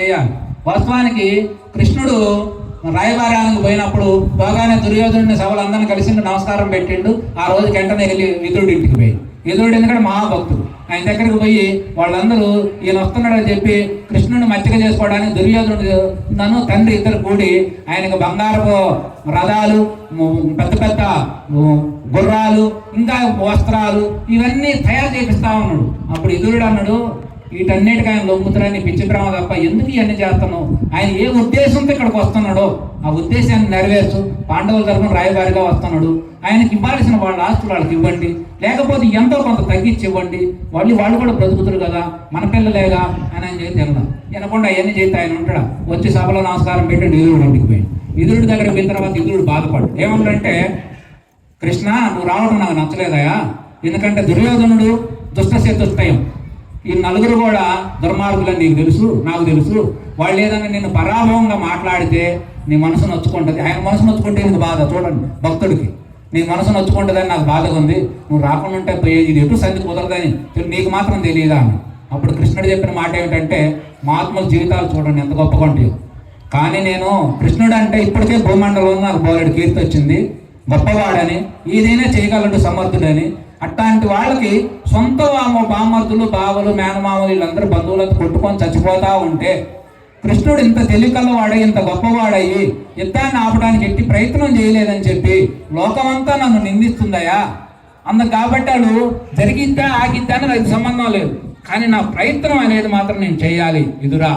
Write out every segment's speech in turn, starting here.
చేయాలి. వాస్తవానికి కృష్ణుడు రాయబారానికి పోయినప్పుడు పోగానే దుర్యోధనుడిని సభలందరినీ కలిసి నమస్కారం పెట్టిండు. ఆ రోజు వెంటనే వెళ్ళి విదురుడి ఇంటికి పోయి. విదురుడు ఎందుకంటే మహాభక్తుడు. ఆయన దగ్గరికి పోయి వాళ్ళందరూ ఈయన వస్తున్నాడని చెప్పి కృష్ణుని మచ్చిక చేసుకోవడానికి దుర్యోధనుడు నన్ను తండ్రి ఇద్దరు కూడి ఆయనకు బంగారపు రథాలు పెద్ద పెద్ద గుర్రాలు ఇంకా వస్త్రాలు ఇవన్నీ తయారు చేపిస్తా ఉన్నాడు. అప్పుడు ఎదురుడు అన్నాడు వీటన్నిటికీ ఆయన లొంగుతారని పిచ్చి తప్ప ఎందుకు ఇవన్నీ చేస్తున్నావు? ఆయన ఏ ఉద్దేశంతో ఇక్కడికి వస్తున్నాడో ఆ ఉద్దేశాన్ని నెరవేర్చు. పాండవుల తరఫున రాయబారిగా వస్తున్నాడు. ఆయనకి ఇవ్వాల్సిన వాళ్ళ ఆస్తులు వాళ్ళకి ఇవ్వండి. లేకపోతే ఎంతో కొంత తగ్గించి ఇవ్వండి. వాళ్ళు వాళ్ళు కూడా బ్రతుకుతారు కదా మన పిల్లలేగా అని ఆయన చేతి వెళ్దాం వినకుండా అవన్నీ చేతి ఆయన ఉంటాడా? వచ్చి సభలో నమస్కారం పెట్టి నిధుడు ఇంటికి పోయి. విధుడి దగ్గర పోయిన తర్వాత ఎదురుడు బాధపడు. ఏమన్నాడంటే కృష్ణ నువ్వు రావడం నాకు నచ్చలేదయా? ఎందుకంటే దుర్యోధనుడు దుష్ట చతుష్టయం ఈ నలుగురు కూడా దుర్మార్గులని నీకు తెలుసు నాకు తెలుసు. వాళ్ళు ఏదైనా నిన్ను పరాభవంగా మాట్లాడితే నీ మనసు నొచ్చుకుంటుంది. ఆయన మనసు నొచ్చుకుంటే నీకు బాధ చూడండి భక్తుడికి. నీ మనసు నొచ్చుకుంటుందని నాకు బాధగా ఉంది. నువ్వు రాకుండా ఉంటే పోయేది ఇది ఎటు సంధి కుదరదని నీకు మాత్రం తెలియదా అని. అప్పుడు కృష్ణుడు చెప్పిన మాట ఏమిటంటే మహాత్ముల జీవితాలు చూడండి ఎంత గొప్పగా ఉంటాయో. కానీ నేను కృష్ణుడు అంటే ఇప్పటికే భూమండలంలో నాకు బోలెడు కీర్తి వచ్చింది. గొప్పవాడని ఏదైనా చేయగలడు సమర్థుడని అట్లాంటి వాళ్ళకి సొంత వామ బామర్దులు బావలు మేనమామలు వీళ్ళందరూ బంధువులతో కొట్టుకొని చచ్చిపోతా ఉంటే కృష్ణుడు ఇంత తెలికల్లవాడై ఇంత గొప్పవాడయ్యి యుద్ధాన్ని ఆపడానికి ఎట్టి ప్రయత్నం చేయలేదని చెప్పి లోకమంతా నన్ను నిందిస్తుందయా అందు కాబట్టి వాళ్ళు జరిగిద్దా ఆగిద్దా అని అది సంబంధం లేదు. కానీ నా ప్రయత్నం అనేది మాత్రం నేను చేయాలి ఎదురా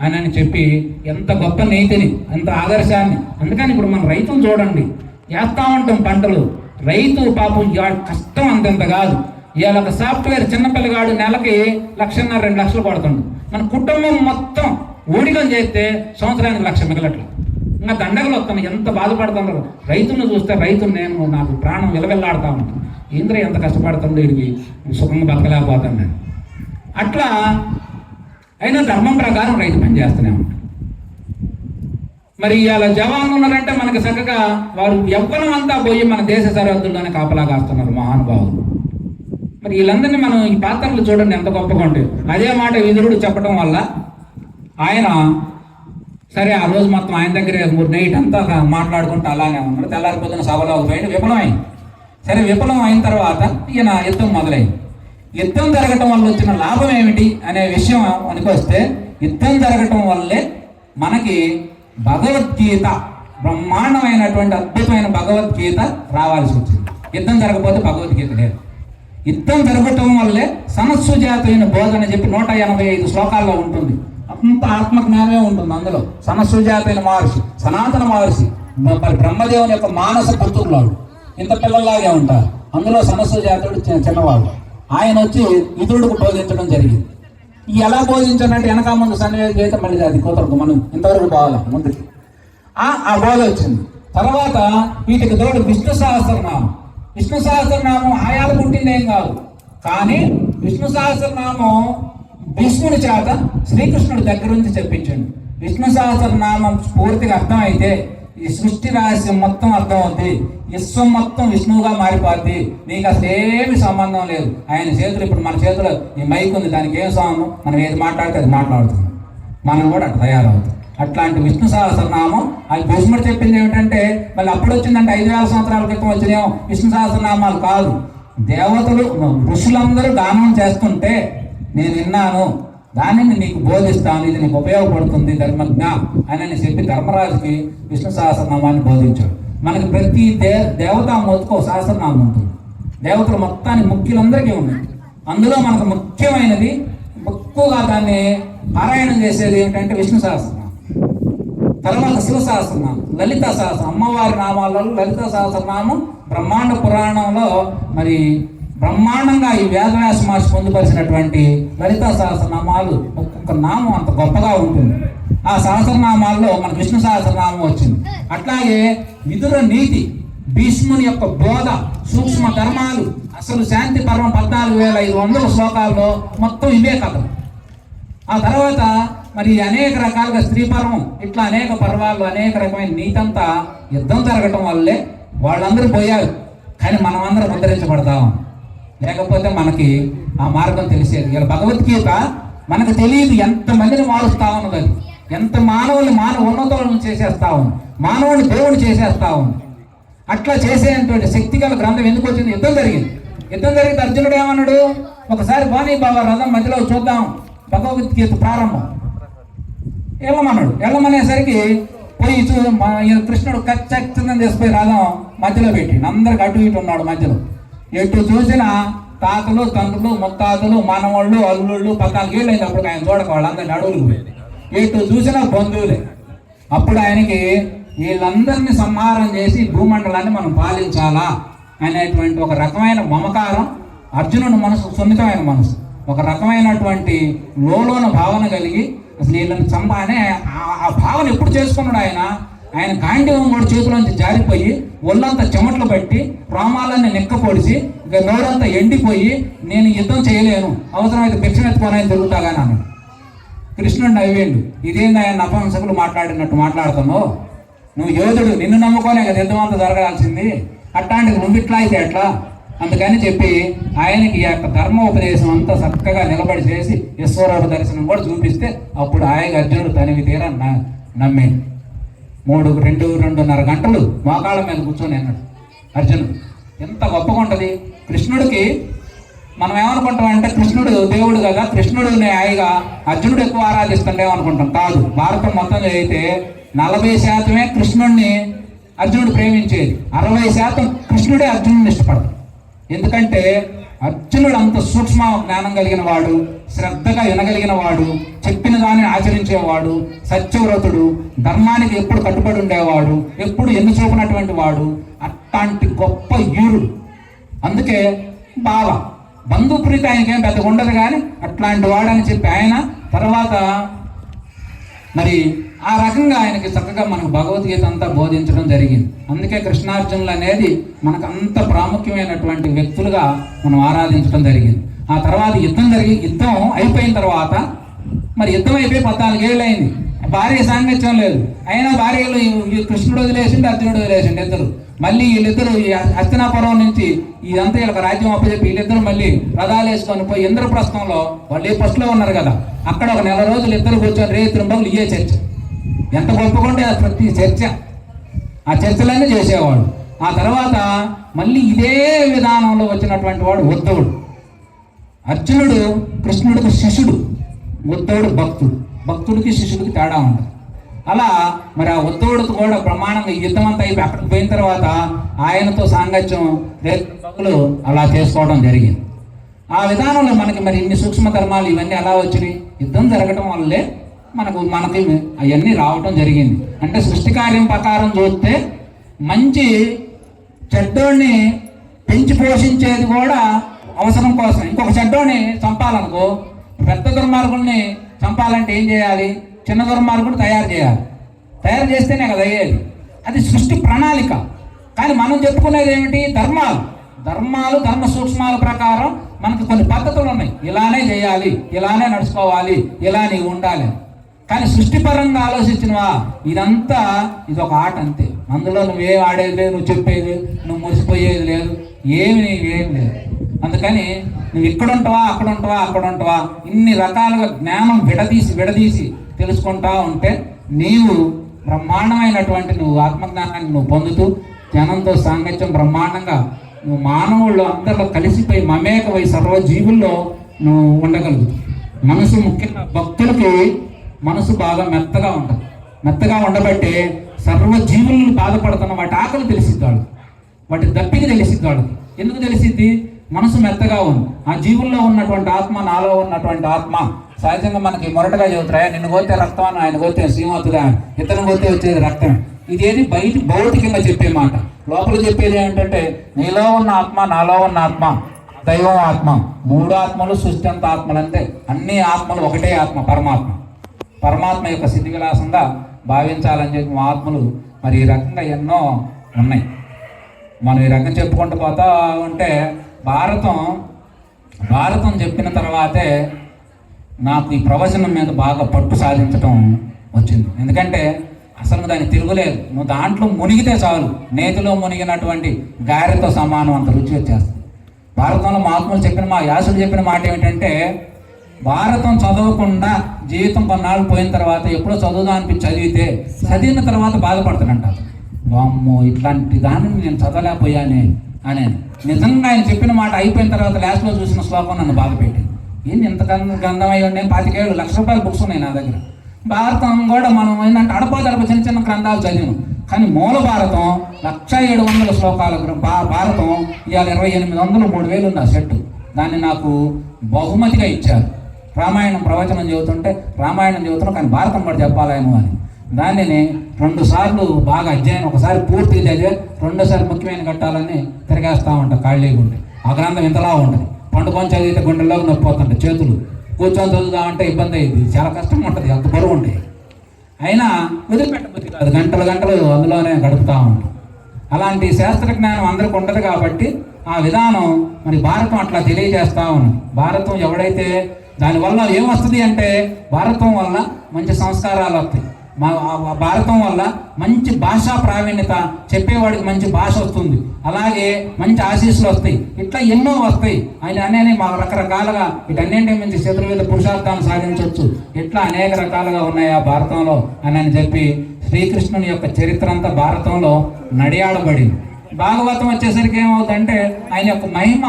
అని అని చెప్పి ఎంత గొప్ప నీతిని ఎంత ఆదర్శాన్ని. అందుకని ఇప్పుడు మన రైతులు చూడండి వేస్తా ఉంటాం పంటలు. రైతు పాపం ఇవాడు కష్టం అంతంత కాదు. ఇవాళ ఒక సాఫ్ట్వేర్ చిన్నపిల్లగాడు నెలకి లక్షన్నర రెండు లక్షలు పడుతుండు. మన కుటుంబం మొత్తం ఊడిగం చేస్తే సంవత్సరానికి లక్ష మిగలట్లు. ఇంకా దండగలు వస్తాను ఎంత బాధపడుతున్నారు? రైతును చూస్తే రైతును నేను నాకు ప్రాణం విలవెల్లాడుతా ఉంటాను ఇంద్ర ఎంత కష్టపడుతుండో వీడికి సుఖంగా బతకలేకపోతాను నేను. అట్లా అయినా ధర్మం ప్రకారం రైతు పని చేస్తూనే ఉంటాడు. మరి ఇవాళ జవాన్లు ఉన్నారంటే మనకి చక్కగా వారు యవ్వనం అంతా పోయి మన దేశ సరిహద్దుల్లోనే కాపలా కాస్తున్నారు మహానుభావులు. మరి వీళ్ళందరినీ మనం ఈ పాత్రలు చూడండి ఎంత గొప్పగా ఉంటాయి. అదే మాట విదురుడు చెప్పడం వల్ల ఆయన సరే ఆ రోజు మొత్తం ఆయన దగ్గర మూడు నైట్ అంతా మాట్లాడుకుంటూ అలానే ఉన్నాడు. తెల్లారిపోతున్న సభలో పోయింది విఫలమైంది సరే విఫలం అయిన తర్వాత ఈయన యుద్ధం మొదలైంది యుద్ధం జరగటం వల్ల వచ్చిన లాభం ఏమిటి అనే విషయం అనుకొస్తే యుద్ధం జరగటం వల్లే మనకి భగవద్గీత బ్రహ్మాండమైనటువంటి అద్భుతమైన భగవద్గీత రావాల్సి వచ్చింది. యుద్ధం జరగకపోతే భగవద్గీత లేదు. యుద్ధం జరగటం వల్లే సమస్సుజాతమైన బోధన చెప్పి నూట ఎనభై ఐదు శ్లోకాల్లో ఉంటుంది. అంత ఆత్మజ్ఞానమే ఉంటుంది అందులో. సమస్సుజాతైన మహర్షి సనాతన మహర్షి మరి బ్రహ్మదేవుని యొక్క మానస పుత్రులాడు. ఇంత పిల్లల్లాగే ఉంటారు. అందులో సమస్సుజాతుడు చి- చిన్నవాడు. ఆయన వచ్చి విదురుడికి బోధించడం జరిగింది. ఎలా బోధించానంటే వెనక ముందు సన్నివేశం చేస్తే మళ్ళీ అది కుదరదు. మనం ఇంతవరకు బాగా ముందుకి ఆ బోధ వచ్చింది. తర్వాత వీటికి తోడు విష్ణు సహస్రనామం. విష్ణు సహస్రనామం ఆయాలు పుట్టింది ఏం కాదు. కానీ విష్ణు సహస్రనామం భీష్ముడి చేత శ్రీకృష్ణుడి దగ్గర నుంచి చెప్పించండి. విష్ణు సహస్రనామం పూర్తిగా అర్థమైతే ఈ సృష్టి రహస్యం మొత్తం అర్థమవుద్ది. విశ్వం మొత్తం విష్ణువుగా మారిపోద్ది. నీకు అసలు ఏమి సంబంధం లేదు. ఆయన చేతులు ఇప్పుడు మన చేతిలో ఈ మైక్ ఉంది దానికి ఏం సంబంధం? మనం ఏది మాట్లాడితే అది మాట్లాడుతుంది. మనం కూడా అట్లా తయారవుతాం. అట్లాంటి విష్ణు సహస్రనామం అది భీష్ముడు చెప్పింది ఏమిటంటే మళ్ళీ అప్పుడు వచ్చిందంటే ఐదు వేల సంవత్సరాల క్రితం వచ్చినేమో విష్ణు సహస్రనామాలు కాదు. దేవతలు ఋషులందరూ దానం చేస్తుంటే నేను విన్నాను దానిని నీకు బోధిస్తాను ఇది నీకు ఉపయోగపడుతుంది ధర్మజ్ఞ అని అని చెప్పి ధర్మరాజుకి విష్ణు సహస్రనామాన్ని బోధించాడు. మనకి ప్రతి దే దేవతామూర్తికి ఒక సహస్రనామం ఉంటుంది. దేవతలు మొత్తాన్ని ముఖ్యులందరికీ ఉన్నాయి. అందులో మనకు ముఖ్యమైనది ఎక్కువగా దాన్ని పారాయణం చేసేది ఏంటంటే విష్ణు సహస్రనామం. తర్వాత శివ సహస్రనామం లలిత సహస్రం అమ్మవారి నామాలలో లలిత సహస్రనామం బ్రహ్మాండ పురాణంలో మరి బ్రహ్మాండంగా ఈ వేదవ్యాస మహర్షి పొందుపరిచినటువంటి లలిత సహస్రనామాలు ఒక్కొక్క నామం అంత గొప్పగా ఉంటుంది. ఆ సహస్రనామాల్లో మన విష్ణు సహస్రనామం వచ్చింది. అట్లాగే విదుర నీతి భీష్ముని యొక్క బోధ సూక్ష్మ ధర్మాలు అసలు శాంతి పర్వం పద్నాలుగు వేల ఐదు వందల శ్లోకాల్లో మొత్తం ఇవే కథలు. ఆ తర్వాత మరి అనేక రకాలుగా స్త్రీ పర్వం ఇట్లా అనేక పర్వాలు అనేక రకమైన నీతంతా యుద్ధం జరగటం వల్లే వాళ్ళందరూ పోయారు. కానీ మనం అందరం ఉద్ధరించబడతాం లేకపోతే మనకి ఆ మార్గం తెలిసేది. ఇలా భగవద్గీత మనకు తెలియదు ఎంతమందిని మారుస్తా ఉన్నది అది. ఎంత మానవుల్ని మానవ ఉన్నతులను చేసేస్తా ఉంది. మానవుని దేవుని చేసేస్తా ఉంది. అట్లా చేసేటువంటి శక్తి గల గ్రంథం ఎందుకు వచ్చింది? యుద్ధం జరిగింది. యుద్ధం జరిగితే అర్జునుడు ఏమన్నాడు? ఒకసారి బాణీ బాబా రథం మధ్యలో చూద్దాం. భగవద్గీత ప్రారంభం. వెళ్ళమన్నాడు. వెళ్ళమనేసరికి పోయి చూ కృష్ణుడు ఖచ్చితంగా తీసుకుపోయి రథం మధ్యలో పెట్టిండు. అందరికి అటు ఇటు ఉన్నాడు మధ్యలో. ఎటు చూసిన తాతలు తండ్రులు ముత్తాతలు మనవాళ్ళు అల్లుళ్ళు పద్నాలుగు ఏళ్ళు అయింది అప్పుడు ఆయన చూడక వాళ్ళందరినీ అడవులు పోయింది ఎటు చూసినా బంధువులే. అప్పుడు ఆయనకి వీళ్ళందరినీ సంహారం చేసి భూమండలాన్ని మనం పాలించాలా అనేటువంటి ఒక రకమైన మమకారం అర్జునుడి మనసు సున్నితమైన మనసు. ఒక రకమైనటువంటి లోలోన భావన కలిగి అసలు వీళ్ళని చంప అనే ఆ- ఆ భావన ఎప్పుడు చేసుకున్నాడు ఆయన? ఆయన గాంధీవం కూడా చేతిలోంచి జారిపోయి ఒళ్ళంతా చెమట్లు పట్టి ప్రామాలన్నీ నెక్క పొడిచి ఇక నోరంతా ఎండిపోయి నేను యుద్ధం చేయలేను. అవసరమైతే భిక్ష తిరుగుతాగా తిరుగుతాగాని అన్నాడు కృష్ణుడు నవ్వేండు ఇదేంది ఆయన నపంసకులు మాట్లాడినట్టు మాట్లాడుతున్నావు? నువ్వు యోధుడు నిన్ను నమ్ముకోనే కదా యుద్ధం అంతా జరగాల్సింది. అట్లాంటిది నువ్వు ఇట్లా అయితే ఎట్లా? అందుకని చెప్పి ఆయనకి ఈ యొక్క ధర్మోపదేశం అంతా చక్కగా నిలబడి చేసి ఈశ్వరుడు దర్శనం కూడా చూపిస్తే అప్పుడు ఆయన అర్జునుడు తనివి తీర న- నమ్మాడు మూడు రెండు రెండున్నర గంటలు మోకాళ్ళ మీద కూర్చొని అన్నాడు. అర్జునుడు ఎంత గొప్పగా ఉంటుంది. కృష్ణుడికి మనం ఏమనుకుంటాం అంటే కృష్ణుడు దేవుడు కదా కృష్ణుడిని న్యాయగా అర్జునుడు ఎక్కువ ఆరాధిస్తుండేమో అనుకుంటాం. కాదు భారతం మొత్తం అయితే నలభై శాతమే కృష్ణుడిని అర్జునుడు ప్రేమించేది. అరవై శాతం కృష్ణుడే అర్జునుడిని ఇష్టపడతాడు. ఎందుకంటే అర్జునుడు అంత సూక్ష్మ జ్ఞానం కలిగిన వాడు శ్రద్ధగా వినగలిగిన వాడు చెప్పిన దాన్ని ఆచరించేవాడు సత్యవ్రతుడు ధర్మానికి ఎప్పుడు కట్టుబడి ఉండేవాడు ఎప్పుడు ఎన్ను చూపినటువంటి వాడు అట్లాంటి గొప్ప యూరుడు అందుకే బావ బంధుప్రీతి ఆయనకేం పెద్దగా ఉండదు కానీ అట్లాంటి వాడని చెప్పి ఆయన తర్వాత మరి ఆ రకంగా ఆయనకి చక్కగా మనకు భగవద్గీత అంతా బోధించడం జరిగింది. అందుకే కృష్ణార్జునులు అనేది మనకు అంత ప్రాముఖ్యమైనటువంటి వ్యక్తులుగా మనం ఆరాధించడం జరిగింది. ఆ తర్వాత యుద్ధం జరిగి యుద్ధం అయిపోయిన తర్వాత మరి యుద్ధం అయిపోయి పద్నాలుగేళ్ళు అయింది భార్య సాంగత్యం లేదు. అయినా భార్యలు ఈ- కృష్ణుడు వదిలేసిండు అర్జునుడు వదిలేసిండు ఇద్దరు. మళ్ళీ వీళ్ళిద్దరు ఈ హస్తినాపురం నుంచి ఇదంతా వీళ్ళకి రాజ్యం అప్పచెప్పి వీళ్ళిద్దరు మళ్ళీ రథాలు వేసుకొని పోయి ఇంద్రప్రస్థంలో వాళ్ళు ఏ ఫస్ట్లో ఉన్నారు కదా. అక్కడ ఒక నెల రోజులు ఇద్దరు కూర్చొని రే బదులు ఇయే చర్చ. ఎంత గొప్పగా ప్రతి చర్చ. ఆ చర్చలన్నీ చేసేవాడు. ఆ తర్వాత మళ్ళీ ఇదే విధానంలో వచ్చినటువంటి వాడు ఉద్ధవుడు. అర్జునుడు కృష్ణుడికి శిష్యుడు ఉద్ధవుడు భక్తుడు. భక్తుడికి శిష్యుడికి తేడా ఉంటుంది అలా మరి ఆ ఉద్ధవుడికి కూడా ప్రమాణంగా యుద్ధం అంతా అయిపోయి అక్కడికి పోయిన తర్వాత ఆయనతో సాంగత్యం రేతులు అలా చేసుకోవడం జరిగింది. ఆ విధానంలో మనకి మరి ఇన్ని సూక్ష్మ ధర్మాలు ఇవన్నీ ఎలా వచ్చినాయి? యుద్ధం జరగటం వల్లే మనకు మనకి అవన్నీ రావటం జరిగింది. అంటే సృష్టి కార్యం ప్రకారం చూస్తే మంచి చెడ్డోడిని పెంచి పోషించేది కూడా అవసరం కోసం. ఇంకొక చెడ్డోని చంపాలనుకో పెద్ద దుర్మార్గుల్ని చంపాలంటే ఏం చేయాలి? చిన్న దుర్మార్గుడు తయారు చేయాలి. తయారు చేస్తేనే కదా అయ్యేది. అది సృష్టి ప్రణాళిక. కానీ మనం చెప్పుకునేది ఏమిటి? ధర్మాలు. ధర్మాలు ధర్మ సూక్ష్మాల ప్రకారం మనకు కొన్ని పద్ధతులు ఉన్నాయి. ఇలానే చేయాలి ఇలానే నడుచుకోవాలి ఇలా నీవు ఉండాలి. కానీ సృష్టిపరంగా ఆలోచించినవా? ఇదంతా ఇది ఒక ఆట అంతే. అందులో నువ్వేం ఆడేది లేదు నువ్వు చెప్పేది నువ్వు మురిసిపోయేది లేదు ఏమి నీవేం లేదు. అందుకని నువ్వు ఇక్కడ ఉంటావా అక్కడ ఉంటావా అక్కడ ఉంటావా? ఇన్ని రకాలుగా జ్ఞానం విడదీసి విడదీసి తెలుసుకుంటా ఉంటే నీవు బ్రహ్మాండమైనటువంటి నువ్వు ఆత్మజ్ఞానాన్ని నువ్వు పొందుతూ జనంతో సాంగత్యం బ్రహ్మాండంగా నువ్వు మానవుళ్ళు అందరిలో కలిసిపోయి మమేకమై సర్వజీవుల్లో నువ్వు ఉండగలుగుతావు. మనసు ముఖ్యంగా భక్తులకి మనసు బాగా మెత్తగా ఉంటుంది. మెత్తగా ఉండబట్టే సర్వజీవులను బాధపడుతున్న వాటి ఆకలి తెలిసిద్దాడు వాటి దప్పికి తెలిసిద్దాడు ఎందుకు తెలిసిద్ది? మనసు మెత్తగా ఉంది. ఆ జీవుల్లో ఉన్నటువంటి ఆత్మ నాలో ఉన్నటువంటి ఆత్మ సహజంగా మనకి మొరటగా చెబుతారా. నిన్ను కోతే రక్తం అని ఆయన కోతే శ్రీమతుడా ఇతను కోతే వచ్చేది రక్తం. ఇదేది బయట భౌతికంగా చెప్పే మాట. లోపల చెప్పేది ఏంటంటే నీలో ఉన్న ఆత్మ నాలో ఉన్న ఆత్మ దైవం ఆత్మ. మూడు ఆత్మలు సృష్టి ఆత్మలు అంతే. అన్ని ఆత్మలు ఒకటే ఆత్మ పరమాత్మ. పరమాత్మ యొక్క సిద్ధి విలాసంగా భావించాలని చెప్పి మా ఆత్మలు మరి ఈ రకంగా ఎన్నో ఉన్నాయి. మనం ఈ రకం చెప్పుకుంటూ పోతా ఉంటే భారతం భారతం చెప్పిన తర్వాతే నాకు ఈ ప్రవచనం మీద బాగా పట్టు సాధించటం వచ్చింది. ఎందుకంటే అసలు దాన్ని తిరుగులేదు నువ్వు దాంట్లో మునిగితే చాలు. నేతిలో మునిగినటువంటి గారెతో సమానం అంత రుచి వచ్చేస్తుంది. భారతంలో మహాత్ములు చెప్పిన మా యాసుడు చెప్పిన మాట ఏమిటంటే భారతం చదవకుండా జీవితం కొన్నాళ్ళు పోయిన తర్వాత ఎప్పుడో చదువుదా అనిపించి చదివితే చదివిన తర్వాత బాధపడతాడంట అతను. వామ్మో ఇట్లాంటి దానిని నేను చదవలేకపోయానే. అని నిజంగా ఆయన చెప్పిన మాట అయిపోయిన తర్వాత లాస్ట్లో చూసిన శ్లోకం నన్ను బాధ పెట్టింది. ఏంది ఇంత గంధం అయ్యి ఉండే పాతికేళ్ళు లక్ష రూపాయల బుక్స్ ఉన్నాయి నా దగ్గర. భారతం కూడా మనం ఏంటంటే అడపోదడప చిన్న చిన్న గ్రంథాలు చదివాను. కానీ మూల భారతం లక్ష ఏడు వందల శ్లోకాల భా- భారతం ఇవాళ ఇరవై ఎనిమిది వందలు మూడు వేలు ఉంది ఆ సెట్ దాన్ని నాకు బహుమతిగా ఇచ్చారు. రామాయణం ప్రవచనం చదువుతుంటే రామాయణం చదువుతున్నాం కానీ భారతం కూడా చెప్పాలేమో అని. దానిని రెండు సార్లు బాగా అధ్యయనం ఒకసారి పూర్తిగా చదివే రెండోసారి ముఖ్యమైన ఘట్టాలని తిరగేస్తూ ఉంటాం ఖాళీగా ఉంటే ఆ గ్రంథం ఇంతలా ఉంటుంది. పండుకొని చదివితే గుండెల్లోకి నొప్పి పోతుంటాయి చేతులు. కూర్చొని చదువుదామంటే ఇబ్బంది అయింది చాలా కష్టంగా ఉంటుంది అంత బరువు ఉంటాయి అయినా వదిలిపెట్టబుద్ధి కాదు గంటలు గంటలు అందులోనే గడుపుతూ ఉంటాం. అలాంటి శాస్త్ర జ్ఞానం అందరికి ఉండదు కాబట్టి ఆ విధానం మరి భారతం అట్లా తెలియజేస్తూ ఉంది. భారతం ఎవడైతే దానివల్ల ఏమొస్తుంది అంటే భారతం వల్ల మంచి సంస్కారాలు వస్తాయి. మా భారతం వల్ల మంచి భాషా ప్రావీణ్యత చెప్పేవాడికి మంచి భాష వస్తుంది. అలాగే మంచి ఆశీస్సులు వస్తాయి. ఇట్లా ఎన్నో వస్తాయి. ఆయన అనేది మా రకరకాలుగా వీటన్నింటి మంచి చతుర్వేద పురుషార్థాలను సాధించవచ్చు. ఇట్లా అనేక రకాలుగా ఉన్నాయి ఆ భారతంలో అని అని చెప్పి శ్రీకృష్ణుని యొక్క చరిత్ర అంతా భారతంలో నడియాడబడింది. భాగవతం వచ్చేసరికి ఏమవుతుందంటే ఆయన యొక్క మహిమ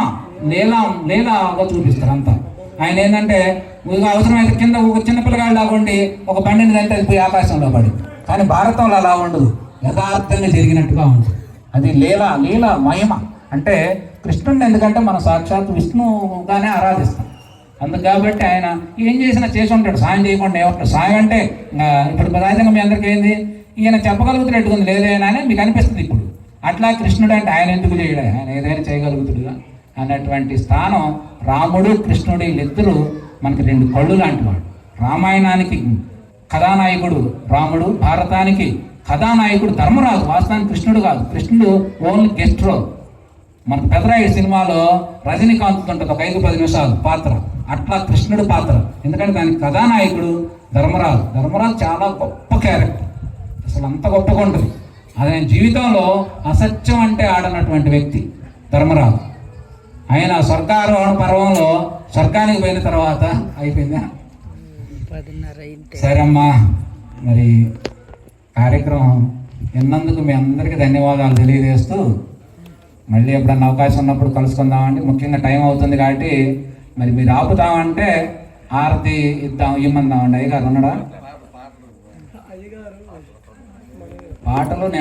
లీలా లీలాగా చూపిస్తారు అంతా. ఆయన ఏంటంటే అవసరమైతే కింద ఒక చిన్న పిల్లగాడు లాగుండి ఒక బండిని దంటే అది పోయి ఆకాశంలో పడి. కానీ భారతంలో అలా ఉండదు. యథార్థంగా జరిగినట్టుగా ఉంటుంది అది లీల లీల మహిమ. అంటే కృష్ణుడిని ఎందుకంటే మనం సాక్షాత్ విష్ణువుగానే ఆరాధిస్తాం. అందుకు కాబట్టి ఆయన ఏం చేసినా చేసి ఉంటాడు. సాయం చేయకుండా ఏమంటాడు సాయం అంటే ఇప్పుడు ప్రధానంగా మీ అందరికీ ఏంది? ఈయన చెప్పగలుగుతున్నట్టుగా ఉంది. లేదేనా అని మీకు అనిపిస్తుంది ఇప్పుడు. అట్లా కృష్ణుడు అంటే ఆయన ఎందుకు చేయడా? ఆయన ఏదైనా చేయగలుగుతుడుగా. అనేటువంటి స్థానం రాముడు కృష్ణుడు వీళ్ళిద్దరూ మనకి రెండు కళ్ళు లాంటి వాడు. రామాయణానికి కథానాయకుడు రాముడు భారతానికి కథానాయకుడు ధర్మరాజు వాస్తవానికి కృష్ణుడు కాదు. కృష్ణుడు ఓన్లీ గెస్ట్ రోల్. మనకు పెదరాయుడు సినిమాలో రజనీకాంత్ ఉంటుంది ఒక ఐదు పది నిమిషాలు పాత్ర. అట్లా కృష్ణుడు పాత్ర. ఎందుకంటే దానికి కథానాయకుడు ధర్మరాజు. ధర్మరాజు చాలా గొప్ప క్యారెక్టర్. అసలు అంత గొప్పగా ఉంటుంది. నేను జీవితంలో అసత్యం అంటే ఆడనటువంటి వ్యక్తి ధర్మరాజు. ఆయన స్వర్గారోహణ పర్వంలో స్వర్గానికి పోయిన తర్వాత అయిపోయిందా? పదిన్నర అయింటే సరే అమ్మా మరి కార్యక్రమం విన్నందుకు మీ అందరికీ ధన్యవాదాలు తెలియజేస్తూ మళ్ళీ ఎప్పుడన్నా అవకాశం ఉన్నప్పుడు కలుసుకుందామండి. ముఖ్యంగా టైం అవుతుంది కాబట్టి మరి మీరు ఆపుతామంటే ఆరతి ఇద్దాం ఇమ్మందామండి. అయ్యగారు ఉన్నాడా? పాటలు నేను